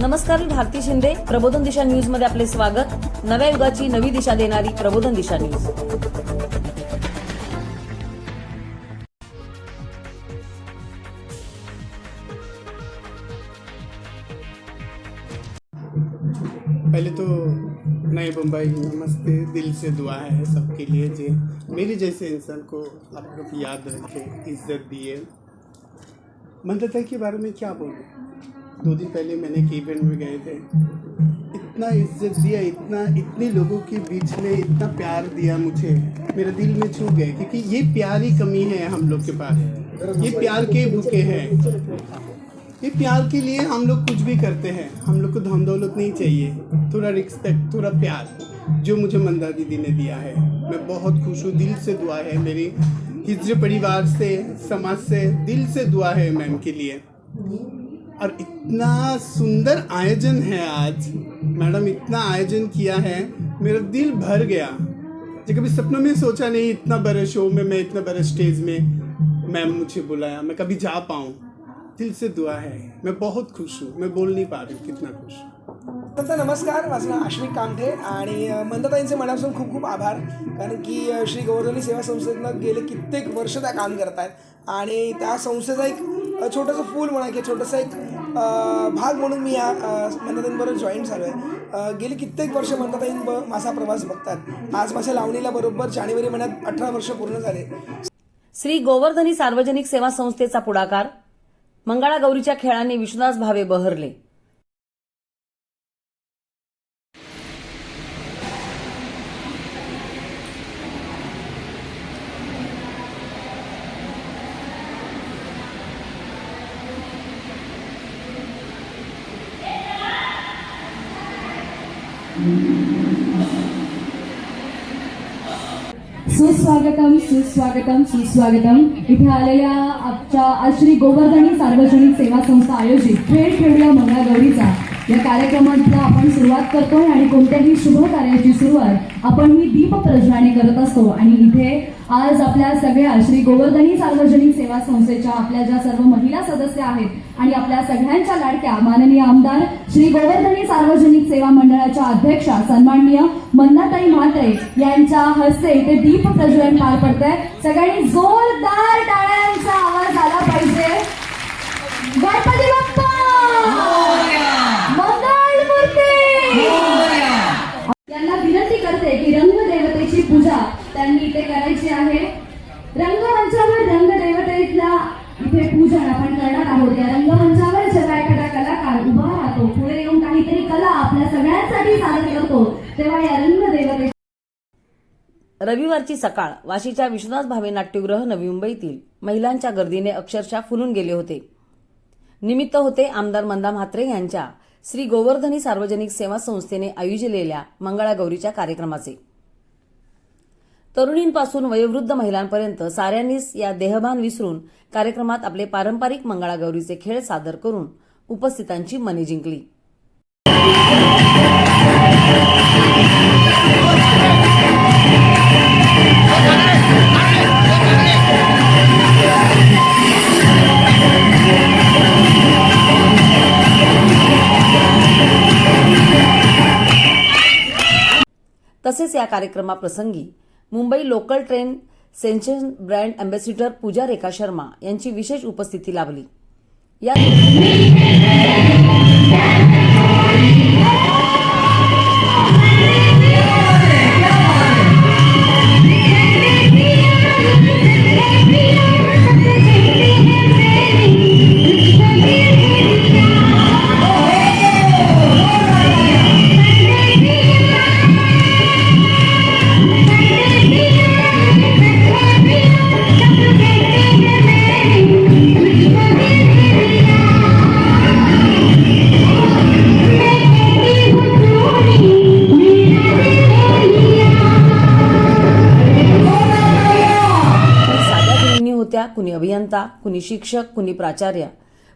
नमस्कार मी भारती शिंदे. प्रबोधन दिशा न्यूज़ मध्ये आपले स्वागत. नव्या युगाची नवी दिशा देणारी प्रबोधन दिशा न्यूज़. पहले तो नए बम्बई नमस्ते. दिल से दुआ है सबके लिए जे. मेरे जैसे इंसान को आप लोग याद रखें, इज़्ज़त दिए. मंदता के बारे में क्या बोलूँ? दो दिन पहले मैंने एक इवेंट में गए थे। इतना इज़्ज़त दिया, इतना, इतने लोगों के बीच में इतना प्यार दिया मुझे। मेरे दिल में छू गए, क्योंकि ये प्यार ही कमी है हम लोग के पास। ये प्यार के भूखे हैं। ये प्यार के लिए हम लोग कुछ भी करते हैं। हम लोग को धन दौलत नहीं चाहिए। थोड़ा रिस्पेक्ट थोड़ा प्यार, जो मुझे मंदा दीदी ने दिया है। मैं बहुत खुश हूँ, दिल से दुआ है मेरी। हिजर परिवार से, समाज से दिल से दुआ है मैम के लिए। और इतना सुंदर आयोजन है आज। मैडम, इतना आयोजन किया है, मेरा दिल भर गया। जो कभी सपनों में सोचा नहीं, इतना बड़े शो में, मैं इतना बड़े स्टेज में, मैम मुझे बुलाया, मैं कभी जा पाऊँ। दिल से दुआ है, मैं बहुत खुश हूँ, मैं बोल नहीं पा रही कितना खुश हूँ। तर नमस्कार. माझं नाव अश्विक कामठे आणि मंदताईंचे मनापासून खूप खूप आभार. कारण की श्री गोवर्धनी सेवा संस्थेतनं गेले कित्येक वर्ष त्या काम करत आहेत आणि त्या संस्थेचा एक छोटंसं फूल म्हणा किंवा छोटंसं एक भाग म्हणून मी या मंदताईंबरोबर जॉईन झालो आहे गेली कित्येक वर्ष मंदताईं ब माझा प्रवास बघतात आज माझ्या लावणीला बरोबर जानेवारी महिन्यात अठरा वर्ष पूर्ण झाले. श्री गोवर्धनी सार्वजनिक सेवा संस्थेचा पुढाकार. मंगळागौरीच्या खेळाने विश्वनाथ भावे बहरले. सुस्वागतम सुस्वागतम सुस्वागतम. इथे आलेल्या आमच्या श्री गोवर्धनी सार्वजनिक सेवा संस्था आयोजित. खेळ खेळूया मंगळागौरीचा या कार्यक्रमाला आपण सुरुवात करतोय आणि कोणत्याही शुभ कार्याची सुरुवात आपण ही दीप प्रज्वलाने करत असतो. आणि इथे आज आपल्या सगळ्या श्री गोवर्धनी सार्वजनिक सेवा संस्थेच्या आपल्या ज्या सर्व महिला सदस्य आहेत आणि आपल्या सगळ्यांच्या लाडक्या माननीय आमदार श्री गोवर्धनी सार्वजनिक सेवा मंडळाच्या अध्यक्षा सन्माननीय मंदाताई म्हात्रे यांच्या हस्ते इथे दीप प्रज्वलन पार पडतंय. सगळ्यांनी जोरदार टाळ्यांचा आवाज आला पाहिजे. गणपती बाप्पा! त्यांना विनंती करते की रंगदेवतेची पूजा त्यांनी इथे करायची आहे. रंगमंचावर रंगदेवतेतल्या इथे पूजन आपण करणार आहोत. या रंगमंचावर जेव्हा एखादा कलाकार उभा राहतो पुढे येऊन काहीतरी कला आपल्या सगळ्यांसाठी सादर करतो तेव्हा या रंगदेवते रविवारची सकाळ वाशीच्या विश्वनाथ भावे नाट्यगृह नवी मुंबईतील महिलांच्या गर्दीने अक्षरशः फुलून गेले होते. निमित्त होते आमदार मंदा म्हात्रे यांच्या श्री गोवर्धनी सार्वजनिक सेवा संस्थेने आयोजलेल्या मंगळागौरीच्या कार्यक्रमाचे. तरुणींपासून वयोवृद्ध महिलांपर्यंत साऱ्यांनीच या देहभान विसरून कार्यक्रमात आपले पारंपरिक मंगळागौरीचे खेळ सादर करून उपस्थितांची मने जिंकली. तसेच या कार्यक्रमाप्रसंगी Mumbai local train sensation brand ambassador Pooja Rekha Sharma यांची विशेष उपस्थिती लाभली. या अभियंता कुणी शिक्षक कुणी प्राचार्य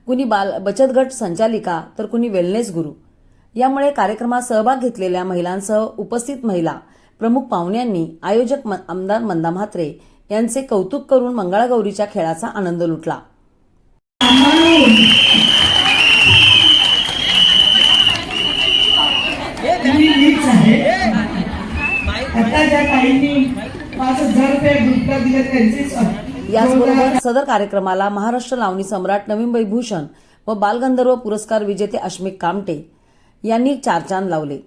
कुणी बाल बचत गट संचालिका तर कुणी वेलनेस गुरु. यामुळे कार्यक्रमात सहभाग घेतलेल्या महिलांसह उपस्थित महिला प्रमुख पाहुण्यांनी आयोजक आमदार मंदा म्हात्रे यांचे कौतुक करून मंगळागौरीच्या खेळाचा आनंद लुटला. आता ज्या पाच हजार रुपये त्यांचेच याचबरोबर सदर कार्यक्रमाला महाराष्ट्र लावणी सम्राट नवीन भूषण व बालगंधर्व पुरस्कार विजेते अश्मिक कामटे यांनी चार चांद लावले.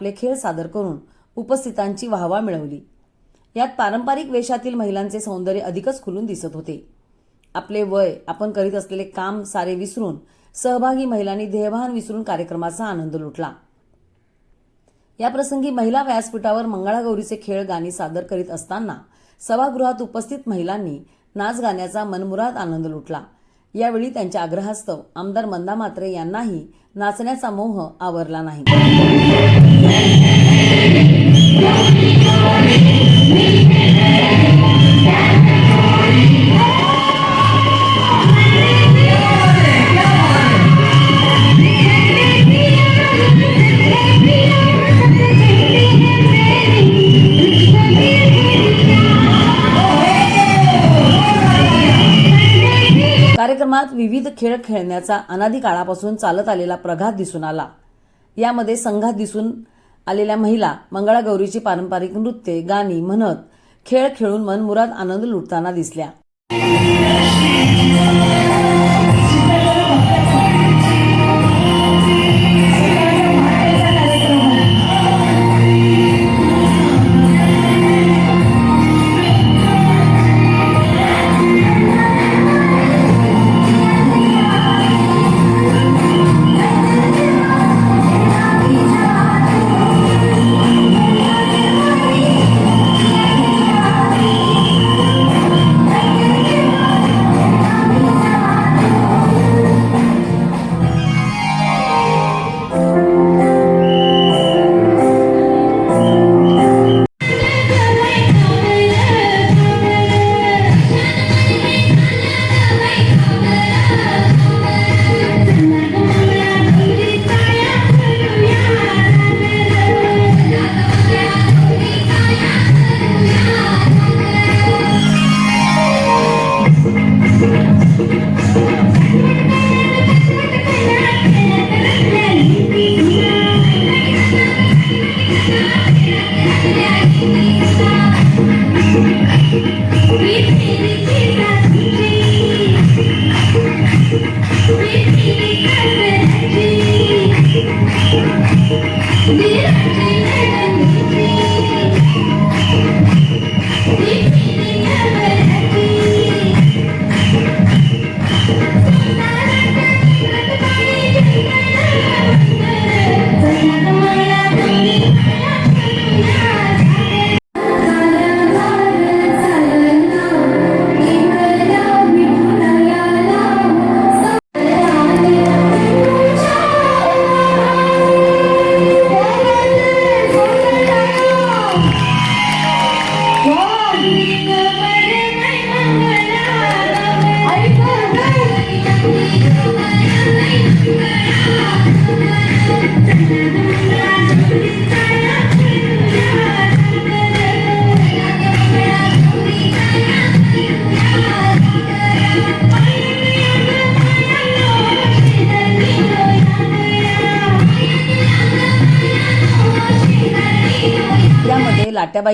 आपले खेळ सादर करून उपस्थितांची वाहवा मिळवली. यात पारंपरिक वेशातील महिलांचे सौंदर्य अधिकच खुलून दिसत होते. आपले वय आपण करीत असलेले काम सारे विसरून सहभागी महिलांनी ध्येयभान विसरून कार्यक्रमाचा आनंद लुटला. याप्रसंगी महिला व्यासपीठावर मंगळागौरीचे खेळ गाणी सादर करीत असताना सभागृहात उपस्थित महिलांनी नाच गाण्याचा मनमुराद आनंद लुटला. यावेळी त्यांच्या आग्रहास्तव आमदार मंदा मात्रे यांनाही नाचण्याचा मोह आवरला नाही. कार्यक्रमात विविध खेळ खेळण्याचा अनादी काळापासून चालत आलेला प्रघात दिसून आला. यामध्ये संघात दिसून आलेल्या महिला मंगळागौरीची पारंपरिक नृत्ये गाणी म्हणत खेळ खेळून मनमुराद आनंद लुटताना दिसल्या.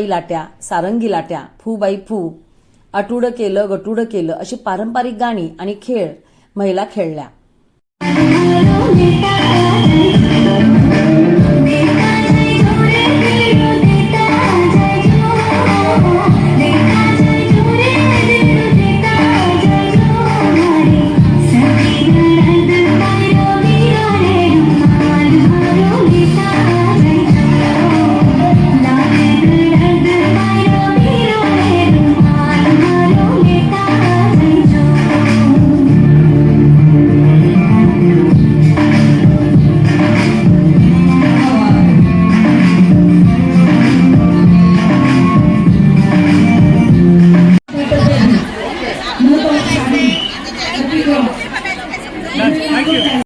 लाट्याबाई लाट्या सारंगी लाट्या फूबाई फू अटुडं केलं गटुडं केलं अशी पारंपरिक गाणी आणि खेळ महिला खेळल्या. thank you.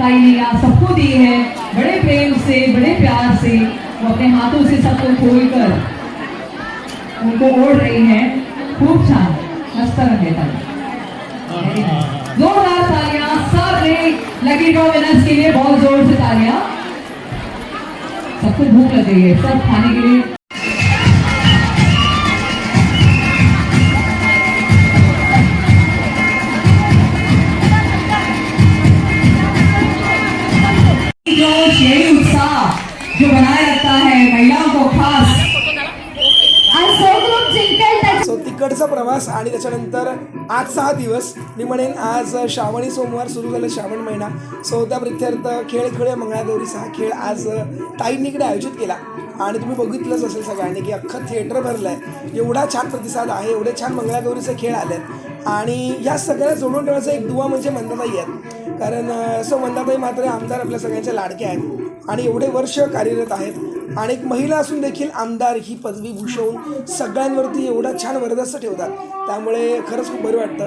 ताई ने यहाँ सबको दी है, बड़े प्रेम से, बड़े प्यार से, वो अपने हाथों से सबको खोलकर उनको ओढ़ रही है। खूब छान मस्त रंग है ताली। जोरदार तालियाँ सबने लकी ड्रॉ विनर्स के लिए बहुत ज़ोर से तालियाँ। सबको भूख लग गई है, सब खाने के लिए। तिकडचा प्रवास आणि त्याच्यानंतर आज सहा दिवस. मी म्हणेन आज श्रावणी सोमवार सुरू झालं श्रावण महिना. सो त्या प्रित्यर्थ खेळ खेळ मंगळागौरी हा खेळ आज ताईंनीकडे आयोजित केला. आणि तुम्ही बघितलंच असेल सगळ्यांनी की अख्खं थिएटर भरलं आहे एवढा छान प्रतिसाद आहे एवढे छान मंगळागौरीचे खेळ आले आहेत आणि या सगळ्या जोडून ठेवायचा एक दुवा म्हणजे मंदाताई आहेत. कारण सो मंदाताई मात्र आमदार आपल्या सगळ्यांच्या लाडक्या आहेत. आणि एवढे वर्ष कार्यरत आहेत. आणि एक महिला असून देखील आमदार ही पदवी भूषवून सगळ्यांवरती एवढा छान वरदस्त ठेवतात. त्यामुळे खरंच खूप बरं वाटतं.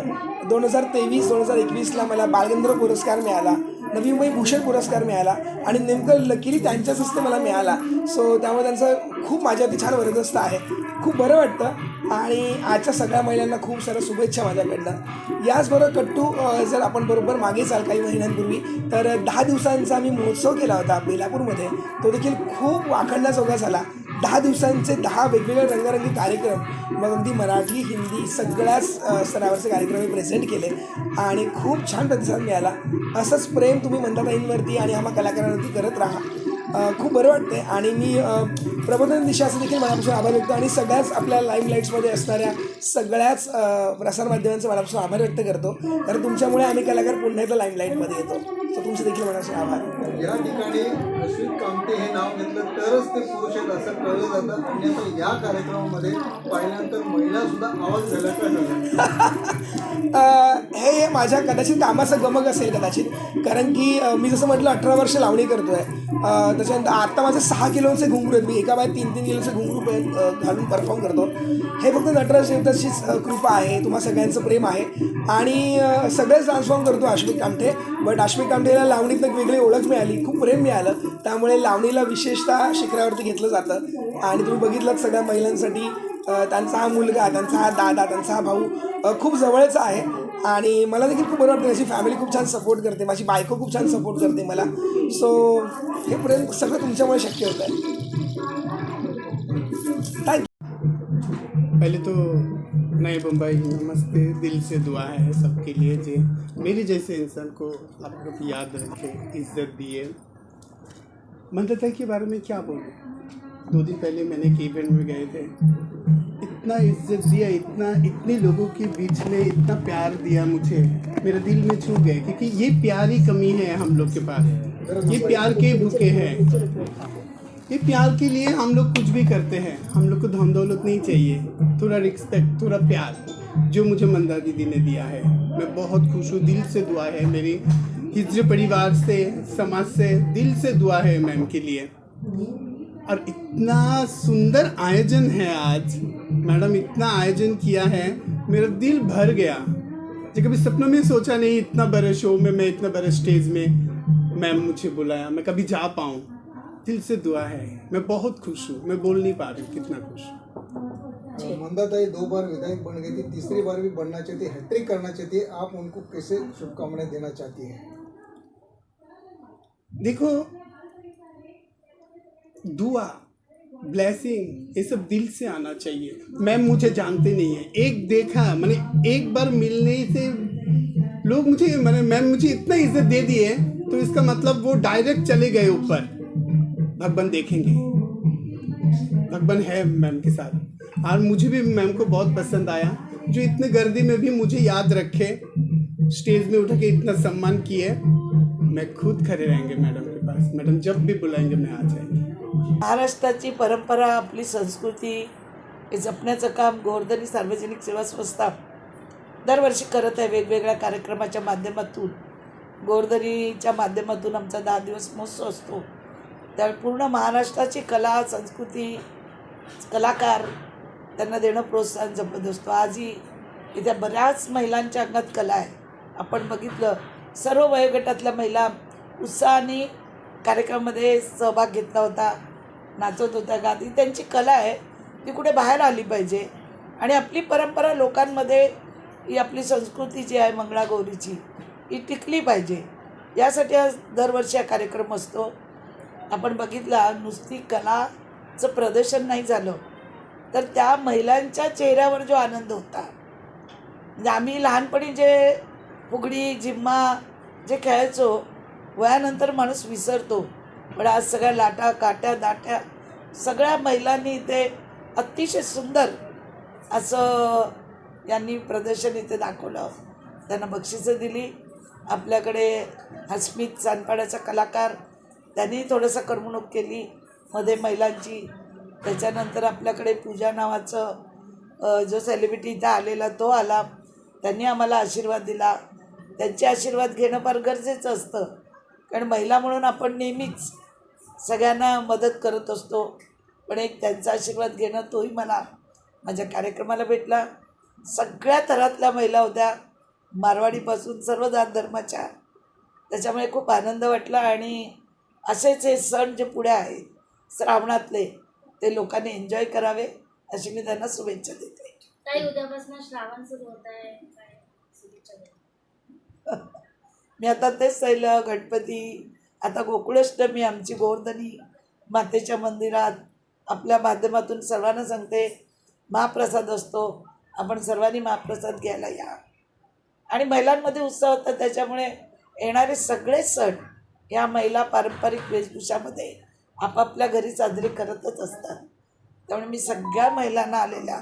दोन हजार तेवीस दोन हजार एकवीसला मला बालगंधर्व पुरस्कार मिळाला नवी मुंबई भूषण पुरस्कार मिळाला आणि नेमकं लकीली त्यांच्याच हस्ते मला मिळाला. सो त्यामुळे त्यांचं खूप माझ्यावरती छान वरदस्त आहे. खूप बरं वाटतं. आणि आजच्या सगळ्या महिलांना खूप साऱ्या शुभेच्छा माझ्याकडनं. याचबरोबर कट्टू जर आपण बरोबर मागे चाल काही महिन्यांपूर्वी तर दहा दिवसांचा आम्ही महोत्सव केला होता बेलापूरमध्ये. तो देखील खूप वाखणण्याजोगा झाला. दहा दिवसांचे दहा वेगवेगळे रंगारंगी कार्यक्रम. मग अगदी मराठी हिंदी सगळ्याच स्तरावरचे कार्यक्रम मी प्रेझेंट केले. आणि खूप छान प्रतिसाद मिळाला. असंच प्रेम तुम्ही मंदाताईंवरती आणि आम्हा कलाकारांवरती करत राहा. खूप बरं वाटते आणि मी प्रबोधन दिशाचं देखील मनापासून आभार व्यक्त आणि सगळ्याच आपल्या लाईव्ह लाईट्समध्ये असणाऱ्या सगळ्याच प्रसारमाध्यमांचा मनापासून आभार व्यक्त करतो. कारण तुमच्यामुळे आम्ही कलाकार पुन्हा एकदा लाईम लाईटमध्ये येतो. तर तुमचे देखील मनापासून आभार. या ठिकाणी अश्विन कामते हे नाव घेतलं तरच ते पुरुष आहेत असं कळलं जातं. अन्यथा या कार्यक्रमामध्ये पाहिल्यानंतर महिला सुद्धा आवाज झाला का हे माझ्या कदाचित कामाचं गमक असेल कदाचित. कारण की मी जसं म्हटलं अठरा वर्ष लावणी करतोय. अ, त्याच्यानंतर आता माझे सहा किलोचे घुंगरू आहेत मी एका बाय तीन तीन किलोचे घुंगरू घालून परफॉर्म करतो. हे फक्त नटराज देवताचीच कृपा आहे. तुम्हा सगळ्यांचं प्रेम आहे. आणि सगळेच ट्रान्सफॉर्म करतो अश्विक कामठे बट अश्विक कामठेला लावणीत एक वेगळी ओळख मिळाली खूप प्रेम मिळालं. त्यामुळे लावणीला विशेषतः शिखरावरती घेतलं जातं. आणि तुम्ही बघितलं सगळ्या महिलांसाठी त्यांचा हा मुलगा त्यांचा हा दादा त्यांचा हा भाऊ खूप जवळचा आहे. आणि मला देखील खूप बरं वाटतं माझी फॅमिली खूप छान सपोर्ट करते माझी बायको खूप छान सपोर्ट करते मला. सो हे प्रेम सगळं तुमच्यामुळे शक्य होतं आहे थँक्यू पहले तो नए बम्बई नमस्ते दिल से दुआ है सबके लिए, जे। मेरे जैसे इंसान को आप लोग याद रखें, इज़्ज़त दिए। मंदता के बारे में क्या बोलूँ? दो दिन पहले मैंने एक इवेंट में गए थे। इतना इज़्ज़त दिया, इतना, इतने लोगों के बीच में इतना प्यार दिया मुझे। मेरे दिल में छू गए, क्योंकि ये प्यार ही कमी है हम लोग के पास। ये प्यार के भूखे हैं। ये प्यार के लिए हम लोग कुछ भी करते हैं। हम लोग को धन दौलत नहीं चाहिए। थोड़ा रिस्पेक्ट थोड़ा प्यार, जो मुझे मंदा दीदी ने दिया है। मैं बहुत खुश हूँ। दिल से दुआ है मेरी। हिजर परिवार से, समाज से दिल से दुआ है मैम के लिए। और इतना सुंदर आयोजन है आज। मैडम, इतना आयोजन किया है। मेरा दिल भर गया। जो कभी सपनों में सोचा नहीं, इतना बड़े शो में, मैं इतना बड़े स्टेज में, मैम मुझे बुलाया। मैं कभी जा पाऊँ। दिल से दुआ है। मैं बहुत खुश हूँ। मैं बोल नहीं पा रही कितना खुश हूँ। मंदाताई दो बार विधायक बन गई थी। तीसरी बार भी बनना चाहती है हैट्रिक करना चाहती है। आप उनको कैसे शुभकामनाएँ देना चाहती हैं? देखो दुआ ब्लेसिंग ये सब दिल से आना चाहिए। मैम मुझे जानते नहीं है। एक देखा मैंने एक बार मिलने से लोग मुझे मैंने मैम मुझे इतना इज़्ज़त दे दी है तो इसका मतलब वो डायरेक्ट चले गए ऊपर। भगवान देखेंगे। भगवान है मैम के साथ। और मुझे भी मैम को बहुत पसंद आया जो इतने गर्दी में भी मुझे याद रखे स्टेज में उठा के इतना सम्मान किए। मैं खुद खड़े रहेंगे मैडम के पास। मैडम जब भी बुलाएंगे मैं आ जाएंगे। महाराष्ट्राची परंपरा आपली संस्कृती हे जपण्याचं काम गोवर्धनी सार्वजनिक सेवा संस्था दरवर्षी करत आहे वेगवेगळ्या कार्यक्रमाच्या माध्यमातून. गोवर्धनीच्या माध्यमातून आमचा दहा दिवस महोत्सव असतो. त्या पूर्ण महाराष्ट्राची कला संस्कृती कलाकार त्यांना देणं प्रोत्साहन जपत असतो. आजही इथे बऱ्याच महिलांच्या अंगात कला आहे. आपण बघितलं सर्व वयोगटातल्या महिला उत्साहाने कार्यक्रमामध्ये सहभाग घेतला होता नाचत होत्या गात ही त्यांची कला आहे ती कुठे बाहेर आली पाहिजे. आणि आपली परंपरा लोकांमध्ये ही आपली संस्कृती जी आहे मंगळागौरीची ही टिकली पाहिजे. यासाठी आज दरवर्षी हा कार्यक्रम असतो. आपण बघितला नुसती कलाचं प्रदर्शन नाही झालं. तर त्या महिलांच्या चेहऱ्यावर जो आनंद होता. म्हणजे आम्ही लहानपणी जे फुगडी जिम्मा जे खेळायचो वयानंतर माणूस विसरतो. पण आज सगळ्या लाटा काट्या दाट्या सगळ्या महिलांनी इथे अतिशय सुंदर असं यांनी प्रदर्शन इथे दाखवलं. त्यांना बक्षिसं दिली. आपल्याकडे हस्मित चांदपाड्याचा कलाकार त्यांनी थोडंसं करमणूक केली. मध्ये महिलांची. त्याच्यानंतर आपल्याकडे पूजा नावाचं जो सेलिब्रिटी इथं आलेला तो आला. त्यांनी आम्हाला आशीर्वाद दिला. त्यांचे आशीर्वाद घेणं फार गरजेचं असतं. कारण महिला म्हणून आपण नेहमीच सगळ्यांना मदत करत असतो. पण एक त्यांचा आशीर्वाद घेणं तोही मला माझ्या कार्यक्रमाला भेटला. सगळ्या थरातल्या महिला होत्या. मारवाडीपासून सर्व जात धर्माच्या. त्याच्यामुळे खूप आनंद वाटला आणि असेच हे सण जे पुढे आहेत श्रावणातले ते लोकांनी एन्जॉय करावे अशी मी त्यांना शुभेच्छा देते. मी आता तेच सांगितलं गणपती आता गोकुळाष्टमी आमची गोवर्धनी मातेच्या मंदिरात आपल्या माध्यमातून सर्वांना सांगते महाप्रसाद असतो आपण सर्वांनी महाप्रसाद घ्यायला या. आणि महिलांमध्ये उत्साह होता त्याच्यामुळे येणारे सगळे सण या महिला पारंपरिक वेशभूषामध्ये आपापल्या घरी साजरे करतच असतात. त्यामुळे मी सगळ्या महिलांना आलेल्या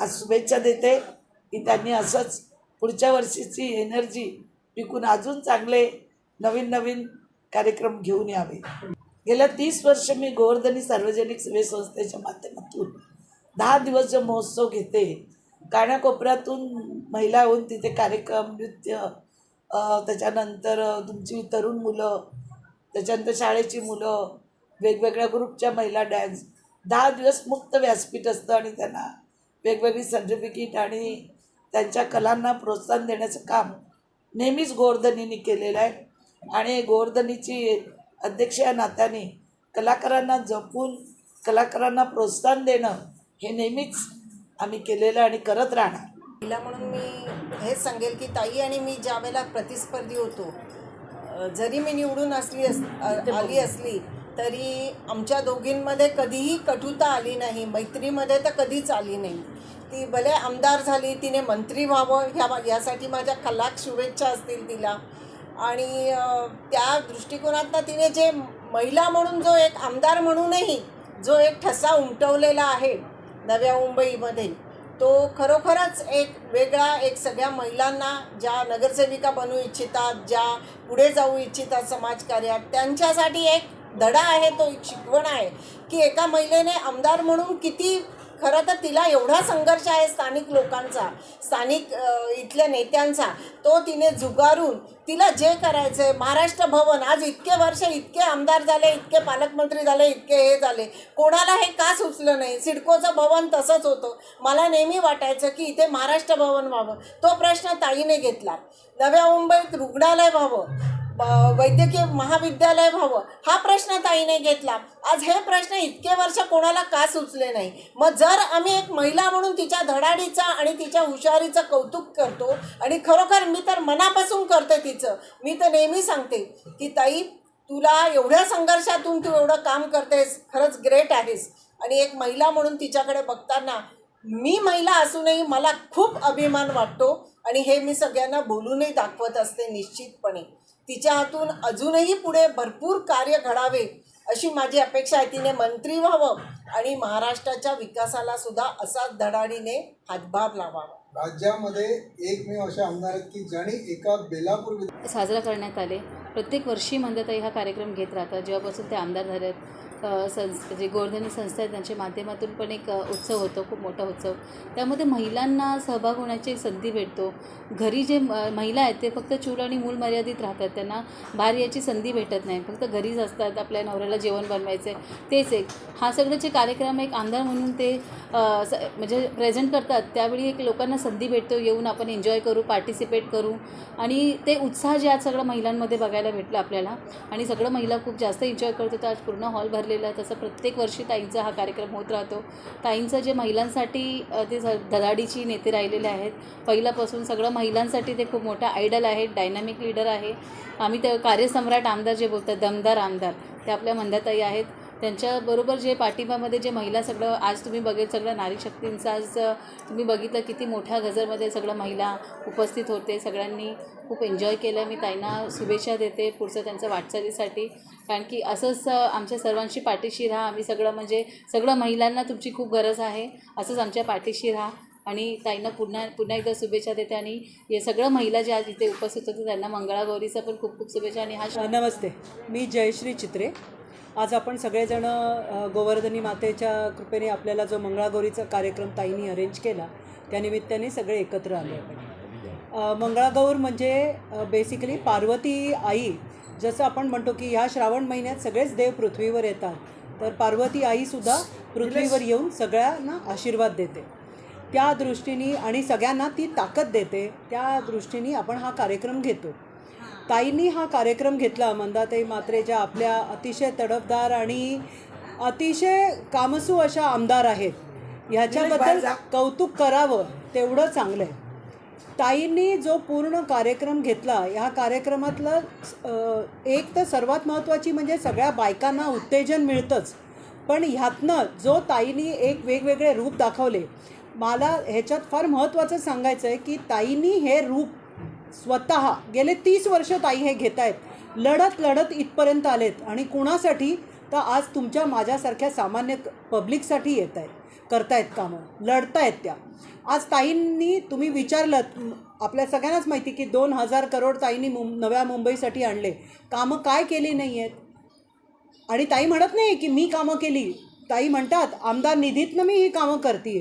आज शुभेच्छा देते की त्यांनी असंच पुढच्या वर्षीची एनर्जी विकून अजून चांगले नवीन नवीन कार्यक्रम घेऊन यावे. गेल्या तीस वर्ष मी गोवर्धनी सार्वजनिक सेवे संस्थेच्या माध्यमातून दहा दिवस जो महोत्सव घेते कानाकोपऱ्यातून महिला येऊन तिथे कार्यक्रम नृत्य त्याच्यानंतर तुमची तरुण मुलं त्याच्यानंतर शाळेची मुलं वेगवेगळ्या ग्रुपच्या महिला डॅन्स दहा दिवस मुक्त व्यासपीठ असतं आणि त्यांना वेगवेगळी सर्टिफिकेट आणि त्यांच्या कलांना प्रोत्साहन देण्याचं काम नेहमीच गोवर्धनीने केलेलं आहे. आणि गोवर्धनीची अध्यक्ष या नात्याने कलाकारांना जपून कलाकारांना प्रोत्साहन देणं हे नेहमीच आम्ही केलेलं आणि करत राहणार. तिला म्हणून मी हेच सांगेल की ताई आणि मी ज्या वेळेला प्रतिस्पर्धी होतो जरी मी निवडून असली अस आली असली तरी आमच्या दोघींमध्ये कधीही कटुता आली नाही मैत्रीमध्ये तर कधीच आली नाही. ती भले आमदार झाली तिने मंत्री व्हावं ह्या यासाठी माझ्या खलाक शुभेच्छा असतील तिला. आणि त्या दृष्टिकोनातनं तिने जे महिला म्हणून जो एक आमदार म्हणूनही जो एक ठसा उमटवलेला आहे नव्या मुंबईमध्ये तो खरोखरच एक वेगळा एक सगळ्या महिलांना ज्या नगरसेविका बनू इच्छितात ज्या पुढे जाऊ इच्छितात समाजकार्यात त्यांच्यासाठी एक धडा आहे तो एक शिकवण आहे की एका महिलेने आमदार म्हणून किती खरं तर तिला एवढा संघर्ष आहे स्थानिक लोकांचा स्थानिक इथल्या नेत्यांचा तो तिने जुगारून तिला जे करायचं आहे महाराष्ट्र भवन आज इतके वर्ष इतके आमदार झाले इतके पालकमंत्री झाले इतके हे झाले. कोणाला हे का सुचलं नाही? सिडकोचं भवन तसंच होतं. मला नेहमी वाटायचं की इथे महाराष्ट्र भवन व्हावं. तो प्रश्न ताईने घेतला. नव्या मुंबईत रुग्णालय व्हावं. वैद्यकीय महाविद्यालय व्हावं? हा प्रश्न ताईने घेतला. आज हे प्रश्न इतके वर्ष कोणाला का सुचले नाही? मग जर आम्ही एक महिला म्हणून तिच्या धडाडीचा आणि तिच्या हुशारीचं कौतुक करतो आणि खरोखर मी तर मनापासून करते तिचं मी तर नेहमी सांगते की ताई तुला एवढ्या संघर्षातून तू एवढं काम करतेस खरंच ग्रेट आहेस. आणि एक महिला म्हणून तिच्याकडे बघताना मी महिला असूनही मला खूप अभिमान वाटतो आणि हे मी सगळ्यांना बोलूनही दाखवत असते निश्चितपणे. तिच्या हातून अजूनही पुढे भरपूर कार्य घडावे अशी माझी अपेक्षा आहे. तिने मंत्री व्हावं आणि महाराष्ट्राच्या विकासाला सुद्धा असाच धडाडीने हातभार लावावा. राज्यामध्ये एकमेव अशा आमदार आहेत की ज्यांनी एका बेलापूर साजरा करण्यात आले. प्रत्येक वर्षी मंदताई हा कार्यक्रम घेत राहतात. जेव्हापासून ते आमदार झाले संस जे गोवर्धन संस्था आहे त्यांच्या माध्यमातून पण एक उत्सव होतो खूप मोठा उत्सव. त्यामध्ये महिलांना सहभाग होण्याची संधी भेटतो. घरी जे महिला आहेत ते फक्त चूल आणि मूल मर्यादित राहतात. त्यांना बाहेर याची संधी भेटत नाही. फक्त घरीच असतात आपल्या नवऱ्याला जेवण बनवायचं आहे तेच एक. हा सगळं जे कार्यक्रम एक आमदार म्हणून ते स- म्हणजे प्रेझेंट करतात. त्यावेळी एक लोकांना संधी भेटतो. येऊन आपण एन्जॉय करू पार्टिसिपेट करू. आणि ते उत्साह जे आज सगळं महिलांमध्ये बघायला भेटलं आपल्याला. आणि सगळं महिला खूप जास्त एन्जॉय करत होतं आज पूर्ण हॉल भरलेला आहे. तसं प्रत्येक वर्षी ताईंचा हा कार्यक्रम होत राहतो. ताईंचं जे महिलांसाठी ते धडाडीची नेते राहिलेले आहेत. पहिल्यापासून सगळं महिलांसाठी ते खूप मोठा आयडल आहेत डायनामिक लीडर आहे. आम्ही ते कार्यसम्राट आमदार जे बोलतात दमदार आमदार ते आपल्या मंदाताई आहेत. त्यांच्याबरोबर जे पाठिंबामध्ये जे महिला सगळं आज तुम्ही बघेल सगळं नारी शक्तींचं आज तुम्ही बघितलं किती मोठ्या गजरमध्ये सगळं महिला उपस्थित होते. सगळ्यांनी खूप एन्जॉय केलं. मी ताईंना शुभेच्छा देते पुढचं त्यांचं वाटचालीसाठी. कारण की असंच आमच्या सर्वांशी पाठीशी राहा. आम्ही सगळं म्हणजे सगळं महिलांना तुमची खूप गरज आहे. असंच आमच्या पाठीशी राहा. आणि ताईंना पुन्हा पुन्हा एकदा शुभेच्छा देते. आणि हे सगळं महिला ज्या आज इथे उपस्थित होते त्यांना मंगळागौरीचा पण खूप खूप शुभेच्छा. आणि हा नमस्ते. मी जयश्री चित्रे. आज आपण सगळेजण गोवर्धनी मातेच्या कृपेने आपल्याला जो मंगळागौरीचा कार्यक्रम ताईंनी अरेंज केला त्यानिमित्ताने सगळे एकत्र आले. आपण मंगळागौर म्हणजे बेसिकली पार्वती आई जसं आपण म्हणतो की ह्या श्रावण महिन्यात सगळेच देव पृथ्वीवर येतात तर पार्वती आईसुद्धा पृथ्वीवर येऊन सगळ्यांना आशीर्वाद देते. त्या दृष्टीने आणि सगळ्यांना ती ताकद देते त्या दृष्टीने आपण हा कार्यक्रम घेतो. ताईंनी हा कार्यक्रम घेतला. मंदाताई मात्रेच्या आपल्या अतिशय तडफदार आणि अतिशय कामसू अशा आमदार आहेत ह्याच्याबद्दल कौतुक करावं तेवढं चांगलं आहे ताईंनी जो पूर्ण कार्यक्रम घेतला ह्या कार्यक्रमातलं एक तर सर्वात महत्त्वाची म्हणजे सगळ्या बायकांना उत्तेजन मिळतंच. पण ह्यातनं जो ताईंनी एक वेगवेगळे रूप दाखवले मला ह्याच्यात फार महत्त्वाचं सांगायचं आहे की ताईंनी हे रूप स्वतः गेले तीस वर्ष ताई हे घेत आहेत लढत लढत इथपर्यंत आलेत. आणि कुणासाठी? तर आज तुमच्या माझ्यासारख्या सामान्य पब्लिकसाठी येत आहेत करतायत कामं. लढतायत त्या. आज ताईंनी तुम्ही विचारलं आपल्या सगळ्यांनाच माहिती की दोन हजार करोड ताईंनी मुं नव्या मुंबईसाठी आणले. कामं काय केली नाही आहेत आणि ताई म्हणत नाही की मी कामं केली. ताई म्हणतात आमदार निधीतनं मी ही कामं करते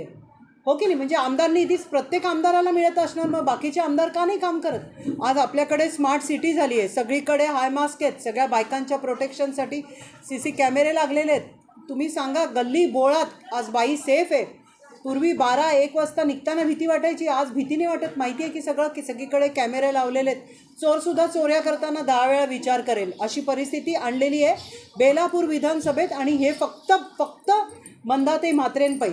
हो की नाही? म्हणजे आमदार निधीच प्रत्येक आमदाराला मिळत असणार मग बाकीचे आमदार का नाही काम करत? आज आपल्याकडे स्मार्ट सिटी झाली आहे. सगळीकडे हाय मास्क आहेत. सगळ्या बायकांच्या प्रोटेक्शनसाठी सी सी कॅमेरे लागलेले आहेत. तुम्ही सांगा गल्ली बोळात आज बाई सेफ आहे. पूर्वी बारा एक वाजता निघताना भीती वाटायची. आज भीती नाही वाटत. माहिती आहे की सगळं की सगळीकडे कॅमेरे लावलेले आहेत. चोरसुद्धा चोऱ्या करताना दहा वेळा विचार करेल. अशी परिस्थिती आणलेली आहे बेलापूर विधानसभेत आणि हे फक्त फक्त मंदाते म्हात्रेंपै